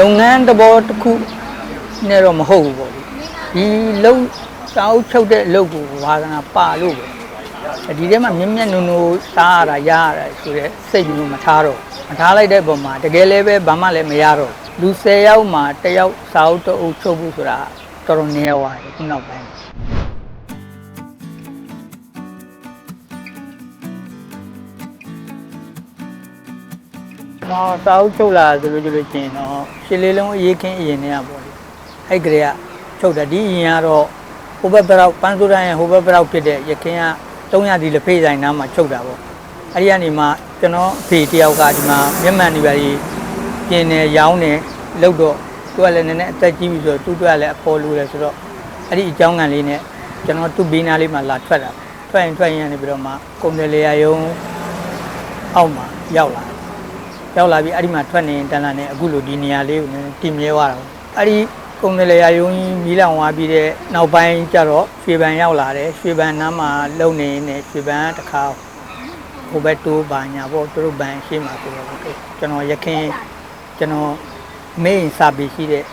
လုပ်ငန်းသဘောတစ်ခုနဲ့တော့မဟုတ်ဘူးပေါ့လေဒီလုံစာအုပ်ချုပ်တဲ့အလုပ်ကိုဝါသနာပါလို့ပဲဒီထဲမှာမြင့်မြတ်နုံနုံစားရတာရရတာဆိုတဲ့စိတ်မျိုးမထားတော့မထားလိုက်တဲ့ပုံမှာတကယ်လည်းပဲဘာမှလည်းမရတော့လူ10ယောက်မှာတစ်ယောက်စာအုပ်တအုပ်ချုပ်ဖို့ဆိုတာတော်တော်နည်းသွားတယ်ခုနောက်ပိုင်း တော့စာအုပ်ချုပ်လာဆိုလို့ကျလို့ချင်းတော့ရှစ်လေးလုံးအရေးခင်းအရင်တည်းကပေါ့လေအဲ့ကလေးကချုပ်တာဒီအရင်ကတော့ဟိုဘက်ဘရောက်ပန်းစိုးတိုင်းရဲ့ဟိုဘက်ဘရောက်ဖြစ်တဲ့ရခင်က300ဒီလက်ဖေးဆိုင်နားမှာချုပ်တာပေါ့အဲ့ဒီကနေမှကျွန်တော်အဖေတယောက်ကဒီမှာမျက်မှန်နေပါကြီးပြင်းနေရောင်းနေလောက်တော့သူကလည်းနည်းနည်းအသက်ကြီးပြီဆိုတော့သူတို့ကလည်းအပေါ်လူလဲဆိုတော့အဲ့ဒီအကြောင်းကန်လေးနဲ့ကျွန်တော်သူ့ဘေးနားလေးမှာလာထွက်တာထွက်ရင်ထွက်ရင်ကနေပြီးတော့မှကုန်တယ်လေယာယုံအောက်မှာရောက်လာ ရောက်လာပြီးအဲ့ဒီမှာထွက်နေရင်တန်လာနေအခုလိုဒီနေရာလေးကိုနည်းနည်းတင်မြဲသွားတာပေါ့အဲ့ဒီကုန်းတယ်လေယာယုံကြီးမီးလောင်သွားပြီးတဲ့နောက်ပိုင်းကျတော့ရွှေပန်ရောက်လာတယ်ရွှေပန်နားမှာလုံနေနေရွှေပန်တစ်ခါဟိုဘက်တိုးပါညာပေါ့သူတို့ဘန်ရှေ့မှာဆိုတော့ကျွန်တော်ရခင်ကျွန်တော်မေးရင်စာပေရှိတဲ့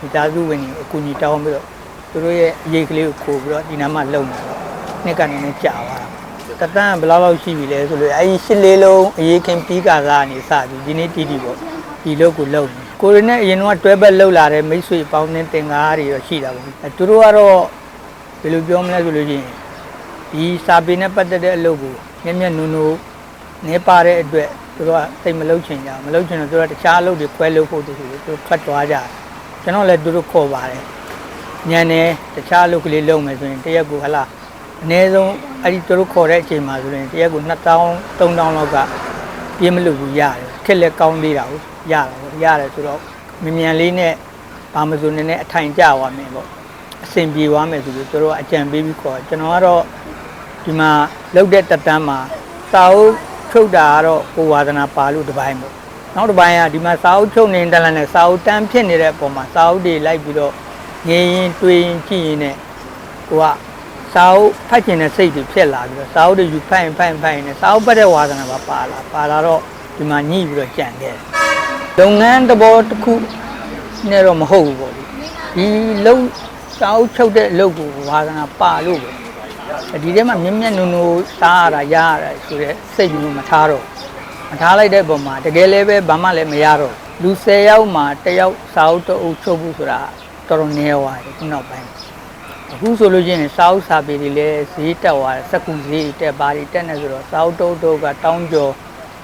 မိသားစုဝင်တွေအကူအညီတောင်းပြီးတော့သူတို့ရဲ့အရေးကလေးကိုခိုးပြီးတော့ဒီနားမှာလုံနေတော့နှစ်ကနေနဲ့ကြာသွားတာ တတန်းဘယ်လောက်လောက်ရှိပြီလဲဆိုလို့အဲဒီရှစ်လေးလုံးအရေးခင်ပြီးကာစားနေစပြီးဒီနေ့တီးတီးပေါ့ဒီလောက်ကိုလုံနေကိုရီနဲ့အရင်ကတွဲဘက်လှုပ်လာတဲ့မိတ်ဆွေပေါင်းနဲ့တင်ကားတွေတော့ရှိတာပေါ့အဲသူတို့ကတော့ဘယ်လိုပြောမလဲဆိုလို့ရှိရင်ဒီစာပေနဲ့ပတ်သက်တဲ့အလုပ်ကိုမျက်မျက်နုံနုံနေပါတဲ့အတွက်သူတို့ကစိတ်မလုံချင်ကြဘူးမလုံချင်တော့သူတို့ကတခြားအလုပ်တွေခွဲလုပ်ဖို့တည်းဆိုလို့သူတို့ထွက်သွားကြတယ်ကျွန်တော်လည်းသူတို့ခေါ်ပါတယ်ညံနေတခြားအလုပ်ကလေးလုပ်မယ်ဆိုရင်တရက်ကိုဟလာ အနည်းဆုံးအဲ့ဒီတို့ခေါ်တဲ့အချိန်မှာဆိုရင်တရက်ကို2000 3000လောက်ကပြေးမလို့ဘူးရတယ်ခက်လည်းကောင်းသေးတာကိုရတာပေါ့ရတယ်ဆိုတော့မမြန်လေးနဲ့ဘာမဆိုနည်းနည်းအထိုင်ကျသွားမယ်ပေါ့အဆင်ပြေသွားမယ်ဆိုပြီးတို့ကအကြံပေးပြီးခေါ်ကျွန်တော်ကတော့ဒီမှာလောက်တဲ့တက်တန်းမှာစာအုပ်ထုတ်တာကတော့ကိုဝါသနာပါလို့တစ်ပိုင်းပေါ့နောက်တစ်ပိုင်းကဒီမှာစာအုပ်ချုပ်နေတလန်နဲ့စာအုပ်တန်းဖြစ်နေတဲ့အပေါ်မှာစာအုပ်တွေလိုက်ပြီးတော့ငင်းရင်တွေးရင်ကြည့်ရင်နဲ့ကိုက စာအုပ်ဖတ်ကျင်တဲ့စိတ်တွေဖြစ်လာပြီးတော့စာအုပ်တွေယူဖတ်ရင်ဖတ်ရင်ဖတ်ရင်လည်းစာအုပ်ပတ်တဲ့ဝါသနာပါပါလာပါလာတော့ဒီမှာညှိပြီးတော့ကြံခဲ့တယ်လုပ်ငန်းသဘောတစ်ခုနဲ့တော့မဟုတ်ဘူးပေါ့လေဒီလုံစာအုပ်ချုပ်တဲ့အလုပ်ကိုဝါသနာပါလို့ပဲဒီထဲမှာမြင့်မြတ်နုံနုံစားရတာရရတာဆိုတဲ့စိတ်မျိုးမထားတော့မထားလိုက်တဲ့ပုံမှာတကယ်လည်းပဲဘာမှလည်းမရတော့လူ10ယောက်မှာတစ်ယောက်စာအုပ်တအုပ်ချုပ်ဖို့ဆိုတာတော်တော်နည်းသွားတယ်ခုနောက်ပိုင်း အခုဆိုလို့ချင်းစာအုပ်စာပေတွေလည်းဈေးတက်သွားတယ်စက်ကူဈေးတက်ပါတွေတက်နေဆိုတော့စာအုပ်တုပ်တုပ်ကတောင်းကျော်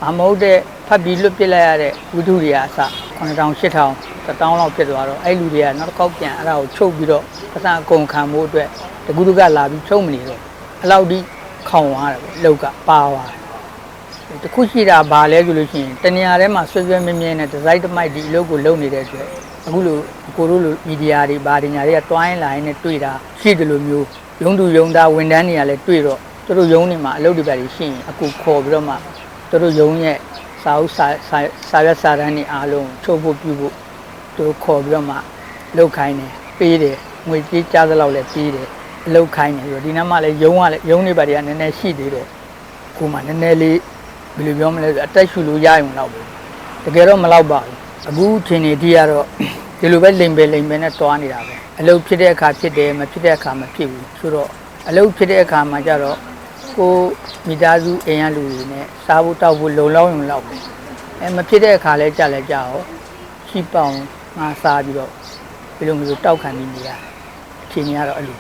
မမဟုတ်တဲ့ဖတ်ပြီးလွတ်ပစ်လိုက်ရတဲ့ဝိတုတွေကအစ9000 8000 1000လောက်ဖြစ်သွားတော့အဲ့လူတွေကနောက်တစ်ခေါက်ပြန်အဲ့ဒါကိုချုပ်ပြီးတော့ပတ်စံအကုန်ခံဖို့အတွက်တကူတကလာပြီးချုပ်မနေတော့အဲ့လောက်ဒီခေါင်သွားတယ်ပေါ့လောက်ကပါသွားတယ်တခုရှိတာဘာလဲဆိုလို့ရှိရင်တနေရာထဲမှာဆွဆွဲမြဲမြဲနဲ့ဒီဇိုင်းတမိုက်ဒီအလုပ်ကိုလုပ်နေတဲ့အတွက် အခုလိုကိုတို့လိုမီဒီယာတွေဘာတွေညာတွေကတွိုင်းလာရင်နဲ့တွေ့တာရှိတယ်လို့မျိုးရုံးသူရုံးသားဝန်ထမ်းတွေကလည်းတွေ့တော့သူတို့ရုံးတွေမှာအလုပ်တွေပါတွေရှိရင်အခုခေါ်ပြီးတော့မှသူတို့ရုံးရဲ့စာအုပ်စာစာစာရွက်စာတမ်းတွေအားလုံးချုပ်ဖို့ပြုဖို့သူတို့ခေါ်ပြီးတော့မှလုပ်ခိုင်းတယ်ပေးတယ်ငွေကြေးကြားသလောက်လည်းပေးတယ်အလုပ်ခိုင်းတယ်ဆိုတော့ဒီနားမှာလည်းရုံးကလည်းရုံးတွေပါတွေကနည်းနည်းရှိသေးတော့ကိုမှနည်းနည်းလေးဘယ်လိုပြောမလဲဆိုအတက်ရှူလို့ရရင်တော့ပဲတကယ်တော့မလောက်ပါဘူး အခုထင်နေဒီကတော့ဒီလိုပဲလိမ်ပဲလိမ်ပဲနဲ့တွားနေတာပဲအလုပ်ဖြစ်တဲ့အခါဖြစ်တယ်မဖြစ်တဲ့အခါမဖြစ်ဘူးဆိုတော့အလုပ်ဖြစ်တဲ့အခါမှာကျတော့ကိုမိသားစုအိမ်ရလူတွေနဲ့စားဖို့တောက်ဖို့လုံလောက်ရင်လောက်ပဲအဲမဖြစ်တဲ့အခါလဲကြလဲကြအောင်ရှိပောင်းငါစားပြီးတော့ဘယ်လိုမျိုးတောက်ခံနေနေရအချိန်ကြီးကတော့အဲ့လို